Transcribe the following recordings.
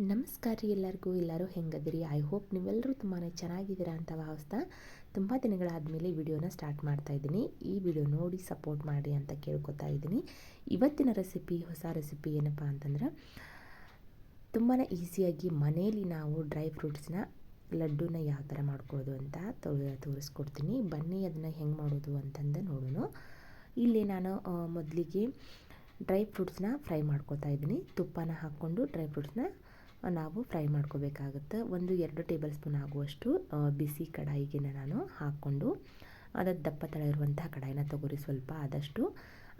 ನಮಸ್ಕಾರ ರೀ ಎಲ್ಲರಿಗೂ, ಎಲ್ಲರೂ ಹೆಂಗದಿರಿ? ಐ ಹೋಪ್ ನೀವೆಲ್ಲರೂ ತುಂಬಾ ಚೆನ್ನಾಗಿದ್ದೀರಾ ಅಂತ ಭಾವಿಸ್ತಾ ತುಂಬ ದಿನಗಳಾದಮೇಲೆ ವಿಡಿಯೋನ ಸ್ಟಾರ್ಟ್ ಮಾಡ್ತಾ ಇದ್ದೀನಿ. ಈ ವಿಡಿಯೋ ನೋಡಿ ಸಪೋರ್ಟ್ ಮಾಡಿ ಅಂತ ಕೇಳ್ಕೊತಾ ಇದ್ದೀನಿ. ಇವತ್ತಿನ ರೆಸಿಪಿ ಹೊಸ ರೆಸಿಪಿ ಏನಪ್ಪ ಅಂತಂದ್ರೆ ತುಂಬಾ ಈಸಿಯಾಗಿ ಮನೇಲಿ ನಾವು ಡ್ರೈ ಫ್ರೂಟ್ಸ್ನ ಲಡ್ಡುನ ಯಾವ ಥರ ಮಾಡ್ಕೊಳ್ಳೋದು ಅಂತ ತೋರಿಸ್ಕೊಡ್ತೀನಿ. ಬನ್ನಿ ಅದನ್ನು ಹೆಂಗೆ ಮಾಡೋದು ಅಂತಂದು ನೋಡೋಣ. ಇಲ್ಲಿ ನಾನು ಮೊದಲಿಗೆ ಡ್ರೈ ಫ್ರೂಟ್ಸ್ನ ಫ್ರೈ ಮಾಡ್ಕೊತಾ ಇದ್ದೀನಿ. ತುಪ್ಪನ ಹಾಕ್ಕೊಂಡು ಡ್ರೈ ಫ್ರೂಟ್ಸ್ನ ನಾವು ಫ್ರೈ ಮಾಡ್ಕೋಬೇಕಾಗುತ್ತೆ. ಒಂದು ಎರಡು ಟೇಬಲ್ ಸ್ಪೂನ್ ಆಗುವಷ್ಟು ಬಿಸಿ ಕಡಾಯಿಗೆ ನಾನು ಹಾಕ್ಕೊಂಡು ಅದರ ದಪ್ಪ ತಳ ಇರುವಂತಹ ಕಡಾಯಿನ ತಗೋರಿ ಸ್ವಲ್ಪ ಆದಷ್ಟು,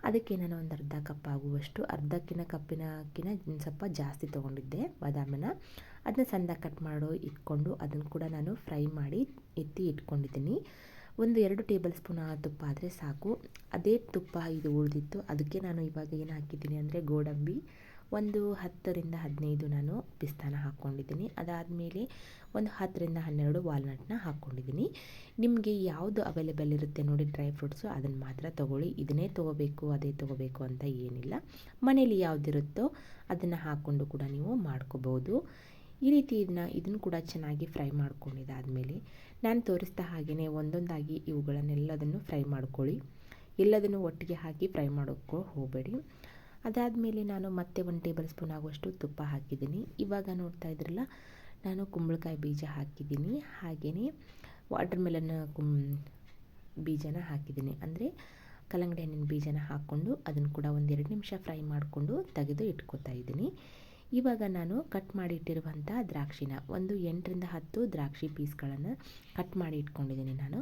ಅದಕ್ಕೆ ನಾನು ಒಂದು ಅರ್ಧ ಕಪ್ ಆಗುವಷ್ಟು, ಅರ್ಧಕ್ಕಿನ ಕಪ್ಪಿನಕ್ಕಿನ ಸ್ವಲ್ಪ ಜಾಸ್ತಿ ತೊಗೊಂಡಿದ್ದೆ ಬಾದಾಮಿನ. ಅದನ್ನ ಸಣ್ಣ ಕಟ್ ಮಾಡೋ ಇಟ್ಕೊಂಡು ಅದನ್ನು ಕೂಡ ನಾನು ಫ್ರೈ ಮಾಡಿ ಎತ್ತಿ ಇಟ್ಕೊಂಡಿದ್ದೀನಿ. ಒಂದು ಎರಡು ಟೇಬಲ್ ಸ್ಪೂನ್ ತುಪ್ಪ ಆದರೆ ಸಾಕು. ಅದೇ ತುಪ್ಪ ಇದು ಉಳಿದಿತ್ತು, ಅದಕ್ಕೆ ನಾನು ಇವಾಗ ಏನು ಹಾಕಿದ್ದೀನಿ ಅಂದರೆ ಗೋಡಂಬಿ ಒಂದು ಹತ್ತರಿಂದ ಹದಿನೈದು ನಾನು ಪಿಸ್ತಾನ ಹಾಕ್ಕೊಂಡಿದ್ದೀನಿ ಅದಾದಮೇಲೆ ಒಂದು ಹತ್ತರಿಂದ ಹನ್ನೆರಡು ವಾಲ್ನಟ್ನ ಹಾಕ್ಕೊಂಡಿದ್ದೀನಿ ನಿಮಗೆ ಯಾವುದು ಅವೈಲೇಬಲ್ ಇರುತ್ತೆ ನೋಡಿ ಡ್ರೈ ಫ್ರೂಟ್ಸು ಅದನ್ನು ಮಾತ್ರ ತೊಗೊಳ್ಳಿ. ಇದನ್ನೇ ತೊಗೋಬೇಕು, ಅದೇ ತೊಗೋಬೇಕು ಅಂತ ಏನಿಲ್ಲ. ಮನೇಲಿ ಯಾವುದಿರುತ್ತೋ ಅದನ್ನು ಹಾಕ್ಕೊಂಡು ಕೂಡ ನೀವು ಮಾಡ್ಕೋಬೋದು. ಈ ರೀತಿ ಇದನ್ನ, ಇದನ್ನು ಕೂಡ ಚೆನ್ನಾಗಿ ಫ್ರೈ ಮಾಡ್ಕೊಂಡಿದ್ದಾದಮೇಲೆ ನಾನು ತೋರಿಸ್ತಾ ಹಾಗೆಯೇ ಒಂದೊಂದಾಗಿ ಇವುಗಳನ್ನೆಲ್ಲದನ್ನು ಫ್ರೈ ಮಾಡ್ಕೊಳ್ಳಿ. ಎಲ್ಲದನ್ನು ಒಟ್ಟಿಗೆ ಹಾಕಿ ಫ್ರೈ ಮಾಡೋಕ್ಕೋ ಹೋಗಬೇಡಿ. ಅದಾದಮೇಲೆ ನಾನು ಮತ್ತೆ ಒಂದು ಟೇಬಲ್ ಸ್ಪೂನ್ ಆಗುವಷ್ಟು ತುಪ್ಪ ಹಾಕಿದ್ದೀನಿ. ಇವಾಗ ನೋಡ್ತಾ ಇದ್ರಲ್ಲ, ನಾನು ಕುಂಬಳಕಾಯಿ ಬೀಜ ಹಾಕಿದ್ದೀನಿ. ಹಾಗೆಯೇ ವಾಟರ್ ಮೆಲನ್ ಕುಂ, ಬೀಜನ ಹಾಕಿದ್ದೀನಿ. ಅಂದರೆ ಕಲ್ಲಂಗಡಿ ಹಣ್ಣಿನ ಬೀಜನ ಹಾಕ್ಕೊಂಡು ಅದನ್ನು ಕೂಡ ಒಂದೆರಡು ನಿಮಿಷ ಫ್ರೈ ಮಾಡಿಕೊಂಡು ತೆಗೆದು ಇಟ್ಕೋತಾ ಇದ್ದೀನಿ. ಇವಾಗ ನಾನು ಕಟ್ ಮಾಡಿ ಇಟ್ಟಿರುವಂಥ ದ್ರಾಕ್ಷಿನ, ಒಂದು ಎಂಟರಿಂದ ಹತ್ತು ದ್ರಾಕ್ಷಿ ಪೀಸ್ಗಳನ್ನು ಕಟ್ ಮಾಡಿ ಇಟ್ಕೊಂಡಿದ್ದೀನಿ ನಾನು.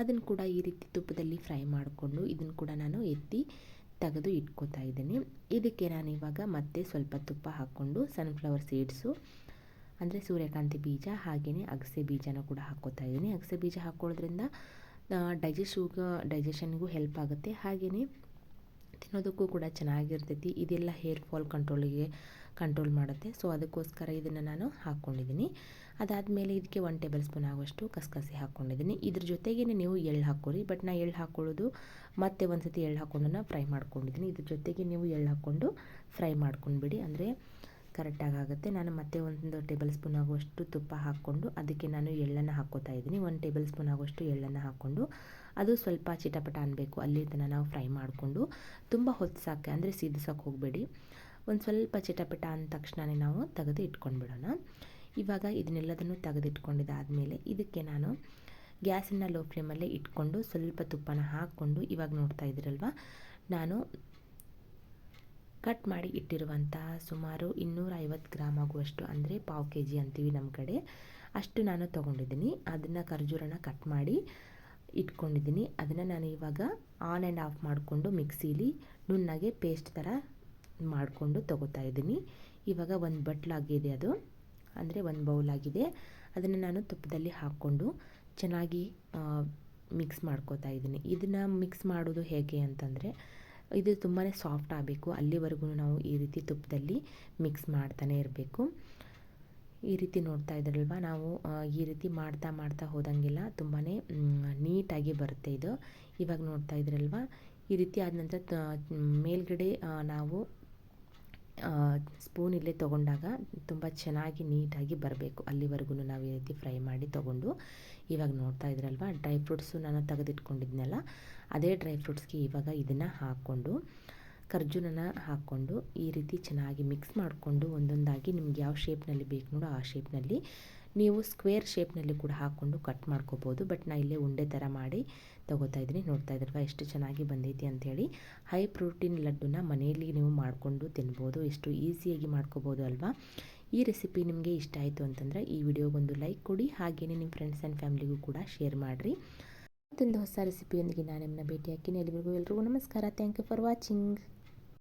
ಅದನ್ನು ಕೂಡ ಈ ರೀತಿ ತುಪ್ಪದಲ್ಲಿ ಫ್ರೈ ಮಾಡಿಕೊಂಡು ಇದನ್ನು ಕೂಡ ನಾನು ಎತ್ತಿ ತೆಗೆದು ಇಟ್ಕೋತಾ ಇದ್ದೀನಿ. ಇದಕ್ಕೆ ನಾನು ಇವಾಗ ಮತ್ತೆ ಸ್ವಲ್ಪ ತುಪ್ಪ ಹಾಕ್ಕೊಂಡು ಸನ್ಫ್ಲವರ್ ಸೀಡ್ಸು ಅಂದರೆ ಸೂರ್ಯಕಾಂತಿ ಬೀಜ ಹಾಗೆಯೇ ಅಗಸೆ ಬೀಜನ ಕೂಡ ಹಾಕ್ಕೋತಾ ಇದ್ದೀನಿ. ಅಗಸೆ ಬೀಜ ಹಾಕ್ಕೊಳ್ಳೋದ್ರಿಂದ ಡೈಜೆಸ್ಟಿವ್ಗೆ ಡೈಜೆಷನ್ಗೂ ಹೆಲ್ಪ್ ಆಗುತ್ತೆ. ಹಾಗೆಯೇ ತಿನ್ನೋದಕ್ಕೂ ಕೂಡ ಚೆನ್ನಾಗಿರ್ತೈತಿ. ಇದೆಲ್ಲ ಹೇರ್ ಫಾಲ್ ಕಂಟ್ರೋಲಿಗೆ ಕಂಟ್ರೋಲ್ ಮಾಡುತ್ತೆ. ಸೊ ಅದಕ್ಕೋಸ್ಕರ ಇದನ್ನು ನಾನು ಹಾಕ್ಕೊಂಡಿದ್ದೀನಿ. ಅದಾದಮೇಲೆ ಇದಕ್ಕೆ ಒನ್ ಟೇಬಲ್ ಸ್ಪೂನ್ ಆಗುವಷ್ಟು ಕಸಕಸಿ ಹಾಕ್ಕೊಂಡಿದ್ದೀನಿ. ಇದ್ರ ಜೊತೆಗೇ ನೀವು ಎಳ್ಳು ಹಾಕ್ಕೊಳ್ಳಿ ಬಟ್ ನಾನು ಎಳ್ಳು ಹಾಕ್ಕೊಳ್ಳೋದು ಮತ್ತೆ ಒಂದು ಸತಿ ಎಳ್ಳು ಹಾಕ್ಕೊಂಡು ಫ್ರೈ ಮಾಡ್ಕೊಂಡಿದ್ದೀನಿ. ಇದ್ರ ಜೊತೆಗೆ ನೀವು ಎಳ್ಳು ಹಾಕ್ಕೊಂಡು ಫ್ರೈ ಮಾಡ್ಕೊಂಡ್ಬಿಡಿ. ಅಂದರೆ ಕರೆಕ್ಟಾಗಿ ಆಗುತ್ತೆ. ನಾನು ಮತ್ತೆ ಒಂದು ಟೇಬಲ್ ಸ್ಪೂನ್ ಆಗುವಷ್ಟು ತುಪ್ಪ ಹಾಕ್ಕೊಂಡು ಅದಕ್ಕೆ ನಾನು ಎಳ್ಳನ್ನು ಹಾಕ್ಕೋತಾ ಇದ್ದೀನಿ. ಒಂದು ಟೇಬಲ್ ಸ್ಪೂನ್ ಆಗುವಷ್ಟು ಎಳ್ಳನ್ನು ಹಾಕ್ಕೊಂಡು ಅದು ಸ್ವಲ್ಪ ಚಿಟಪಟ ಅನ್ನಬೇಕು ಅಲ್ಲಿ ತನಕ ನಾವು ಫ್ರೈ ಮಾಡಿಕೊಂಡು ತುಂಬ ಹೊತ್ತು ಸಾಕೆ ಅಂದರೆ ಸೀದಿಸೋಕೆ ಹೋಗಬೇಡಿ. ಒಂದು ಸ್ವಲ್ಪ ಚಿಟಪಟ ಅಂದ ತಕ್ಷಣವೇ ನಾವು ತೆಗೆದು ಇಟ್ಕೊಂಡ್ಬಿಡೋಣ. ಇವಾಗ ಇದನ್ನೆಲ್ಲದನ್ನು ತೆಗೆದಿಟ್ಕೊಂಡಿದ್ದಾದಮೇಲೆ ಇದಕ್ಕೆ ನಾನು ಗ್ಯಾಸನ್ನು ಲೋ ಫ್ಲೇಮಲ್ಲೇ ಇಟ್ಕೊಂಡು ಸ್ವಲ್ಪ ತುಪ್ಪನ ಹಾಕ್ಕೊಂಡು ಇವಾಗ ನೋಡ್ತಾ ಇದ್ದೀರಲ್ವ? ನಾನು ಕಟ್ ಮಾಡಿ ಇಟ್ಟಿರುವಂತಹ ಸುಮಾರು ಇನ್ನೂರ ಐವತ್ತು ಗ್ರಾಮ್ ಆಗುವಷ್ಟು, ಅಂದರೆ ಪಾವು ಕೆ ಜಿ ಅಂತೀವಿ ನಮ್ಮ ಕಡೆ, ಅಷ್ಟು ನಾನು ತೊಗೊಂಡಿದ್ದೀನಿ. ಅದನ್ನು ಖರ್ಜೂರನ ಕಟ್ ಮಾಡಿ ಇಟ್ಕೊಂಡಿದ್ದೀನಿ. ಅದನ್ನು ನಾನು ಇವಾಗ ಆನ್ ಆ್ಯಂಡ್ ಆಫ್ ಮಾಡಿಕೊಂಡು ಮಿಕ್ಸೀಲಿ ನುಣ್ಣಗೆ ಪೇಸ್ಟ್ ಥರ ಮಾಡಿಕೊಂಡು ತೊಗೋತಾ ಇದ್ದೀನಿ. ಇವಾಗ ಒಂದು ಬಟ್ಲಾಗಿದೆ ಅದು. ಅಂದರೆ ಒಂದು ಬೌಲ್ ಆಗಿದೆ. ಅದನ್ನು ನಾನು ತುಪ್ಪದಲ್ಲಿ ಹಾಕ್ಕೊಂಡು ಚೆನ್ನಾಗಿ ಮಿಕ್ಸ್ ಮಾಡ್ಕೋತಾ ಇದ್ದೀನಿ. ಇದನ್ನು ಮಿಕ್ಸ್ ಮಾಡೋದು ಹೇಗೆ ಅಂತಂದರೆ, ಇದು ತುಂಬಾ ಸಾಫ್ಟ್ ಆಗಬೇಕು. ಅಲ್ಲಿವರೆಗೂ ನಾವು ಈ ರೀತಿ ತುಪ್ಪದಲ್ಲಿ ಮಿಕ್ಸ್ ಮಾಡ್ತಾನೆ ಇರಬೇಕು. ಈ ರೀತಿ ನೋಡ್ತಾ ಇದ್ರಲ್ವ? ನಾವು ಈ ರೀತಿ ಮಾಡ್ತಾ ಮಾಡ್ತಾ ಹೋದಂಗೆಲ್ಲ ತುಂಬಾ ನೀಟಾಗಿ ಬರುತ್ತೆ ಇದು. ಇವಾಗ ನೋಡ್ತಾ ಇದ್ರಲ್ವ? ಈ ರೀತಿ ಆದ ನಂತರ ಮೇಲ್ಗಡೆ ನಾವು ಸ್ಪೂನ್ ಇಲ್ಲೇ ತೊಗೊಂಡಾಗ ತುಂಬ ಚೆನ್ನಾಗಿ ನೀಟಾಗಿ ಬರಬೇಕು. ಅಲ್ಲಿವರೆಗೂ ನಾವು ಈ ರೀತಿ ಫ್ರೈ ಮಾಡಿ ತೊಗೊಂಡು ಇವಾಗ ನೋಡ್ತಾ ಇದ್ರಲ್ವ? ಡ್ರೈ ಫ್ರೂಟ್ಸು ನಾನು ತೆಗೆದಿಟ್ಕೊಂಡಿದ್ನಲ್ಲ, ಅದೇ ಡ್ರೈ ಫ್ರೂಟ್ಸ್ಗೆ ಇವಾಗ ಇದನ್ನು ಹಾಕ್ಕೊಂಡು ಖರ್ಜೂರನ ಹಾಕ್ಕೊಂಡು ಈ ರೀತಿ ಚೆನ್ನಾಗಿ ಮಿಕ್ಸ್ ಮಾಡಿಕೊಂಡು ಒಂದೊಂದಾಗಿ ನಿಮ್ಗೆ ಯಾವ ಶೇಪ್ನಲ್ಲಿ ಬೇಕು ನೋಡೋ ಆ ಶೇಪ್ನಲ್ಲಿ ನೀವು ಸ್ಕ್ವೇರ್ ಶೇಪ್ನಲ್ಲಿ ಕೂಡ ಹಾಕ್ಕೊಂಡು ಕಟ್ ಮಾಡ್ಕೋಬೋದು. ಬಟ್ ನಾನು ಇಲ್ಲೇ ಉಂಡೆ ಥರ ಮಾಡಿ ತೊಗೋತಾ ಇದ್ದೀನಿ. ನೋಡ್ತಾ ಇದ್ರಲ್ವ ಎಷ್ಟು ಚೆನ್ನಾಗಿ ಬಂದೈತಿ ಅಂಥೇಳಿ. ಹೈ ಪ್ರೋಟೀನ್ ಲಡ್ಡುನ ಮನೆಯಲ್ಲಿ ನೀವು ಮಾಡಿಕೊಂಡು ತಿನ್ಬೋದು. ಎಷ್ಟು ಈಸಿಯಾಗಿ ಮಾಡ್ಕೋಬೋದು ಅಲ್ವಾ? ಈ ರೆಸಿಪಿ ನಿಮಗೆ ಇಷ್ಟ ಆಯಿತು ಅಂತಂದರೆ ಈ ವಿಡಿಯೋಗೊಂದು ಲೈಕ್ ಕೊಡಿ. ಹಾಗೆಯೇ ನಿಮ್ಮ ಫ್ರೆಂಡ್ಸ್ ಆ್ಯಂಡ್ ಫ್ಯಾಮಿಲಿಗೂ ಕೂಡ ಶೇರ್ ಮಾಡಿರಿ. ಮತ್ತೊಂದು ಹೊಸ ರೆಸಿಪಿಯೊಂದಿಗೆ ನಾನು ನಿಮ್ಮನ್ನ ಭೇಟಿ ಹಾಕಿನಿ ಎಲ್ಲಿವರೆಗೂ ಎಲ್ರಿಗೂ ನಮಸ್ಕಾರ. Thank you for watching.